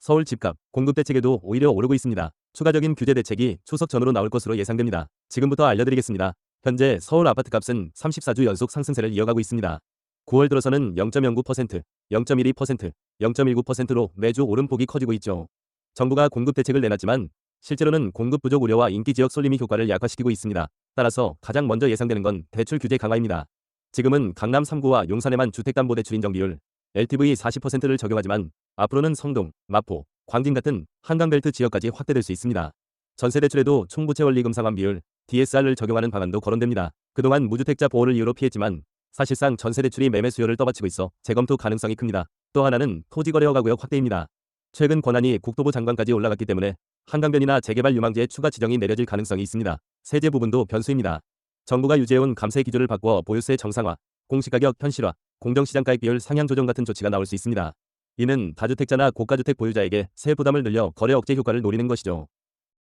서울 집값, 공급 대책에도 오히려 오르고 있습니다. 추가적인 규제 대책이 추석 전으로 나올 것으로 예상됩니다. 지금부터 알려드리겠습니다. 현재 서울 아파트값은 34주 연속 상승세를 이어가고 있습니다. 9월 들어서는 0.09%, 0.12%, 0.19%로 매주 오름폭이 커지고 있죠. 정부가 공급 대책을 내놨지만 실제로는 공급 부족 우려와 인기 지역 쏠림이 효과를 약화시키고 있습니다. 따라서 가장 먼저 예상되는 건 대출 규제 강화입니다. 지금은 강남 3구와 용산에만 주택담보대출 인정비율 LTV 40%를 적용하지만 앞으로는 성동, 마포, 광진 같은 한강벨트 지역까지 확대될 수 있습니다. 전세대출에도 총부채 원리금 상환 비율 DSR을 적용하는 방안도 거론됩니다. 그동안 무주택자 보호를 이유로 피했지만 사실상 전세대출이 매매 수요를 떠받치고 있어 재검토 가능성이 큽니다. 또 하나는 토지거래허가구역 확대입니다. 최근 권한이 국토부 장관까지 올라갔기 때문에 한강변이나 재개발 유망지에 추가 지정이 내려질 가능성이 있습니다. 세제 부분도 변수입니다. 정부가 유지해온 감세 기조를 바꿔 보유세 정상화, 공시가격 현실화, 공정시장가액 비율 상향 조정 같은 조치가 나올 수 있습니다. 이는 다주택자나 고가주택 보유자에게 세 부담을 늘려 거래 억제 효과를 노리는 것이죠.